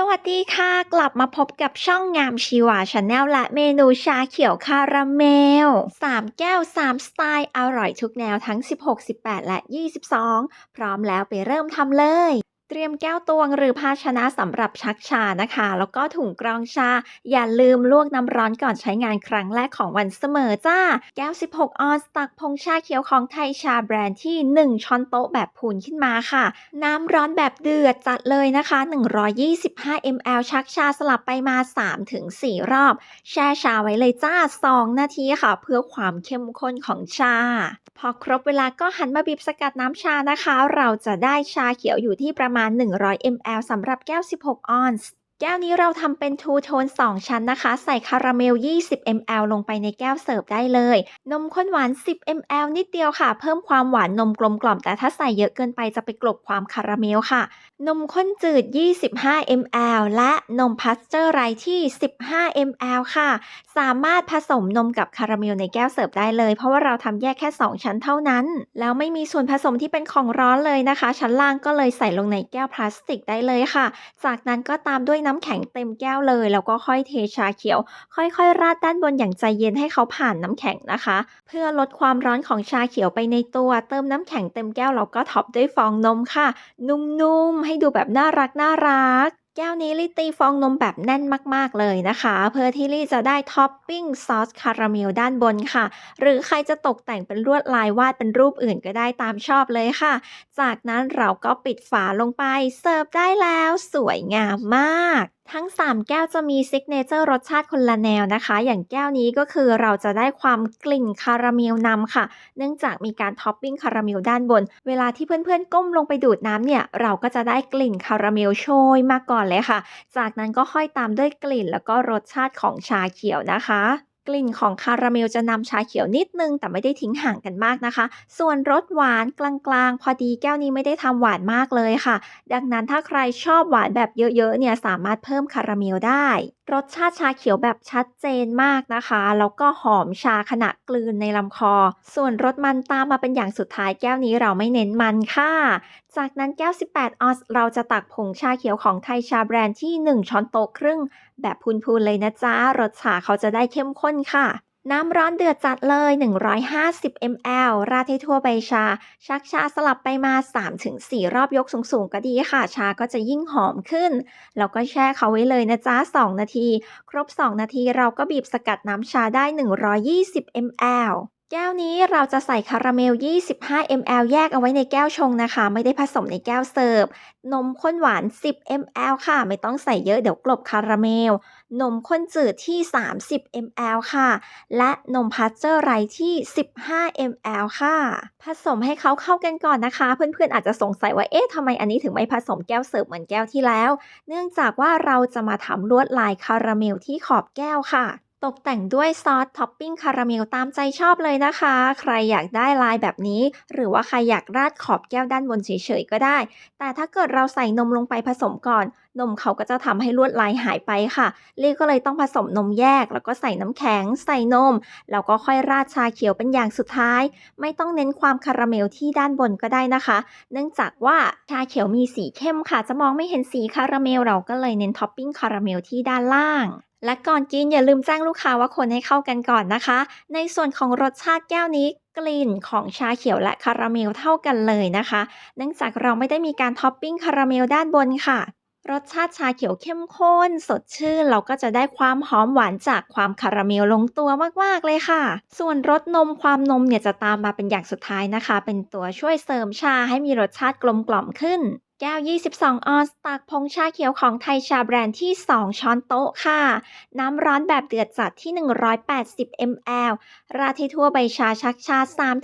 สวัสดีค่ะ กลับมาพบกับช่องงามชีวาชาแนลและเมนูชาเขียวคาราเมล 3 แก้ว 3 สไตล์ อร่อยทุกแนวทั้ง 16 18 และ 22 พร้อมแล้วไปเริ่มทำเลย รียมแก้วตวงหรือภาชนะสำหรับชักชานะคะ แล้วก็ถุงกรองชา อย่าลืมลวกน้ำร้อนก่อนใช้งานครั้งแรกของวันเสมอจ้า แก้ว 16 ออนซ์ตักผงชาเขียวของไทยชาแบรนด์ที่ 1 ช้อนโต๊ะแบบพูนขึ้นมาค่ะ น้ำร้อนแบบเดือดจัดเลยนะคะ 125 ml ชักชาสลับไปมา 3-4 รอบ แช่ชาไว้เลยจ้า 2 นาทีค่ะ เพื่อความเข้มข้นของชา พอครบเวลาก็หันมาบีบสกัดน้ำชานะคะ เราจะได้ชาเขียวอยู่ที่ประมาณ100 ml สำหรับแก้ว 16 ออนซ์ แก้วนี้เราทำเป็นทูโทน 2 ชั้นนะคะ ใส่คาราเมล 20 ml ลงไปในแก้วเสิร์ฟได้เลย นมข้นหวาน 10 ml นิดเดียวค่ะ เพิ่มความหวานนมกลมกล่อม แต่ถ้าใส่เยอะเกินไปจะไปกลบความคาราเมลค่ะ นมข้นจืด 25 ml และนมพัสเจอร์ไรที่ 15 ml ค่ะ สามารถผสมนมกับคาราเมลในแก้วเสิร์ฟได้เลย เพราะว่าเราทำแยกแค่ 2 ชั้นเท่านั้น แล้วไม่มีส่วนผสมที่เป็นของร้อนเลยนะคะ ชั้นล่างก็เลยใส่ลงในแก้วพลาสติกได้เลยค่ะ จากนั้นก็ตามด้วยน้ำแข็งเต็มแก้วเลย แล้วก็ค่อยเทชาเขียว ค่อยๆ ราดด้านบนอย่างใจเย็นให้เขาผ่านน้ำแข็งนะคะ เพื่อลดความร้อนของชาเขียวไปในตัว เติมน้ำแข็งเต็มแก้วแล้วก็ท็อปด้วยฟองนมค่ะ นุ่มๆให้ดูแบบน่ารักน่ารัก แก้วนี้ลี่ตีฟองนมแบบแน่นมากๆเลยนะคะ เพื่อที่ลี่จะได้ท็อปปิ้งซอสคาราเมลด้านบนค่ะ หรือใครจะตกแต่งเป็นลวดลายวาดเป็นรูปอื่นก็ได้ตามชอบเลยค่ะ จากนั้นเราก็ปิดฝาลงไปเสิร์ฟได้แล้วสวยงามมาก ทั้ง 3 แก้วจะมีซิกเนเจอร์รสชาติคนละแนวนะคะ อย่างแก้วนี้ก็คือเราจะได้ความกลิ่นคาราเมลนำค่ะ เนื่องจากมีการท็อปปิ้งคาราเมลด้านบน เวลาที่เพื่อนๆ ก้มลงไปดูดน้ำเนี่ย เราก็จะได้กลิ่นคาราเมลโชยมาก่อนเลยค่ะ จากนั้นก็ค่อยตามด้วยกลิ่นแล้วก็รสชาติของชาเขียวนะคะ กลิ่นของคาราเมลจะนำชาเขียวนิดนึง แต่ไม่ได้ทิ้งห่างกันมากนะคะ ส่วนรสหวานกลางๆ พอดีแก้วนี้ไม่ได้ทำหวานมากเลยค่ะ ดังนั้นถ้าใครชอบหวานแบบเยอะๆเนี่ยสามารถเพิ่มคาราเมลได้ รสชาติชาเขียวแบบชัดเจนมากนะคะ แล้วก็หอมชาขณะกลืนในลำคอ ส่วนรสมันตามมาเป็นอย่างสุดท้ายแก้วนี้เราไม่เน้นมันค่ะ จากนั้นแก้ว 18 ออนซ์เราจะตักผงชาเขียวของไทยชาแบรนด์ที่ 1 ช้อนโต๊ะครึ่ง แบบพูนๆเลยนะจ๊ะ รสชาเขาจะได้เข้มข้นค่ะ น้ำร้อนเดือดจัดเลย 150 ml ราดให้ทั่วใบชา ชักชาสลับไปมา 3-4 รอบยกสูงๆ ก็ดีค่ะ ชาก็จะยิ่งหอมขึ้น แล้วก็แช่เขาไว้เลยนะจ๊ะ 2 นาที ครบ 2 นาทีเราก็บีบสกัดน้ำชาได้ 120 ml แก้วนี้เราจะใส่คาราเมล 25 ml แยกเอาไว้ในแก้วชงนะคะ ไม่ได้ผสมในแก้วเสิร์ฟ นมข้นหวาน 10 ml ค่ะ ไม่ต้องใส่เยอะเดี๋ยวกลบคาราเมล นมข้นจืดที่ 30 ml ค่ะ และนมพัชเจอร์ไรที่ 15 ml ค่ะ ผสมให้เขาเข้ากันก่อนนะคะ เพื่อนๆอาจจะสงสัยว่าเอ๊ะทำไมอันนี้ถึงไม่ผสมแก้วเสิร์ฟเหมือนแก้วที่แล้ว เนื่องจากว่าเราจะมาทำลวดลายคาราเมลที่ขอบแก้วค่ะ ตกแต่งด้วยซอสท็อปปิ้งคาราเมลตามใจชอบเลยนะคะ ใครอยากได้ลายแบบนี้ หรือว่าใครอยากราดขอบแก้วด้านบนเฉยๆก็ได้ แต่ถ้าเกิดเราใส่นมลงไปผสมก่อน นมเขาก็จะทำให้ลวดลายหายไปค่ะลี่ก็เลยต้องผสมนมแยก แล้วก็ใส่น้ำแข็ง ใส่นม แล้วก็ค่อยราดชาเขียวเป็นอย่างสุดท้าย ไม่ต้องเน้นความคาราเมลที่ด้านบนก็ได้นะคะ เนื่องจากว่าชาเขียวมีสีเข้มค่ะ จะมองไม่เห็นสีคาราเมลเราก็เลยเน้นท็อปปิ้งคาราเมลที่ด้านล่าง และก่อนกินอย่าลืมแจ้งลูกค้าว่าคนให้เข้ากันก่อนนะคะ ในส่วนของรสชาติแก้วนี้กลิ่นของชาเขียวและคาราเมลเท่ากันเลยนะคะ เนื่องจากเราไม่ได้มีการท็อปปิ้งคาราเมลด้านบนค่ะ รสชาติชาเขียวเข้มข้น สดชื่น เราก็จะได้ความหอมหวานจากความคาราเมลลงตัวมากๆเลยค่ะ ส่วนรสนมความนมเนี่ยจะตามมาเป็นอย่างสุดท้ายนะคะ เป็นตัวช่วยเสริมชาให้มีรสชาติกลมกล่อมขึ้น แก้ว 22 ออนซ์ตักผงชาเขียวของไทยชาแบรนด์ที่ 2 ช้อนโต๊ะค่ะ น้ำร้อนแบบเดือดจัดที่ 180 ml ราดให้ทั่วใบชาชักชา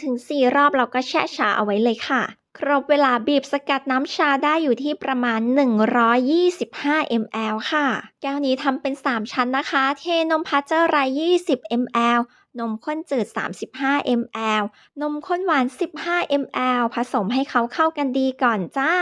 3-4 รอบเราก็แช่ชาเอาไว้เลยค่ะ ครบเวลาบีบสกัดน้ำชาได้อยู่ที่ประมาณ 125 ml ค่ะ แก้วนี้ทำเป็น 3 ชั้นนะคะ เทนมพัชเจอร์ไร20 ml นมข้นจืด 35 ml นมข้นหวาน 15 ml ผสมให้เขาเข้ากันดีก่อนจ้า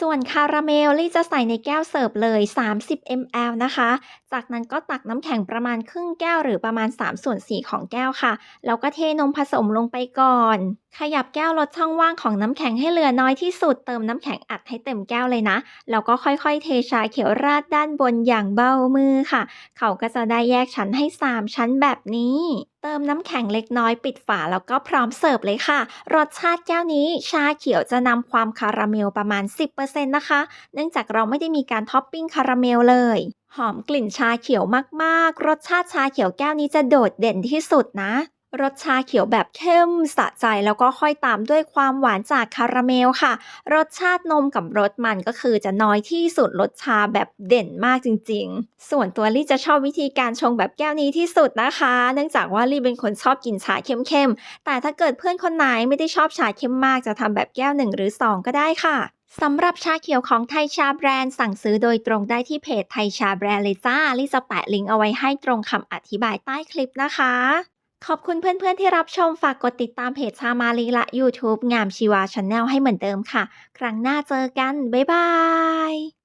ส่วนคาราเมลลี่จะใส่ในแก้วเสิร์ฟเลย 30 ml นะคะ จากนั้นก็ตักน้ำแข็งประมาณครึ่งแก้วหรือประมาณ 3 ส่วน 4 ของแก้วค่ะ แล้วก็เทนมผสมลงไปก่อน ขยับแก้วลดช่องว่างของน้ำแข็งให้เหลือน้อยที่สุด เติมน้ำแข็งอัดให้เต็มแก้วเลยนะ แล้วก็ค่อยๆ เทชาเขียวราดด้านบนอย่างเบามือค่ะ เขาก็จะได้แยกชั้นให้ 3 ชั้นแบบนี้เติมน้ำแข็งเล็กน้อยปิดฝาแล้วก็พร้อมเสิร์ฟเลยค่ะ รสชาติแก้วนี้ชาเขียวจะนำความคาราเมลประมาณ10%นะคะ เนื่องจากเราไม่ได้มีการท็อปปิ้งคาราเมลเลย หอมกลิ่นชาเขียวมากๆ รสชาติชาเขียวแก้วนี้จะโดดเด่นที่สุดนะ รสชาเขียวแบบเข้มสะใจแล้วก็ค่อยตามด้วยความหวานจากคาราเมลค่ะ รสชาตินมกับรสมันก็คือจะน้อยที่สุดรสชาแบบเด่นมากจริง ๆ ส่วนตัวลี่จะชอบวิธีการชงแบบแก้วนี้ที่สุดนะคะ เนื่องจากว่าลี่เป็นคนชอบกินชาเข้มๆแต่ถ้าเกิดเพื่อนคนไหนไม่ได้ชอบชาเข้มมากจะทำแบบแก้วหนึ่งหรือสองก็ได้ค่ะ สำหรับชาเขียวของไทยชาแบรนด์สั่งซื้อโดยตรงได้ที่เพจไทยชาแบรนด์เลยจ้าลิซจะแปะลิงก์เอาไว้ให้ตรงคำอธิบายใต้คลิปนะคะ ขอบคุณเพื่อนๆที่รับชมฝากกดติดตามเพจชามาลีและ YouTube งามชีวาชาแนลให้เหมือนเดิมค่ะ ครั้งหน้าเจอกัน บ๊ายบาย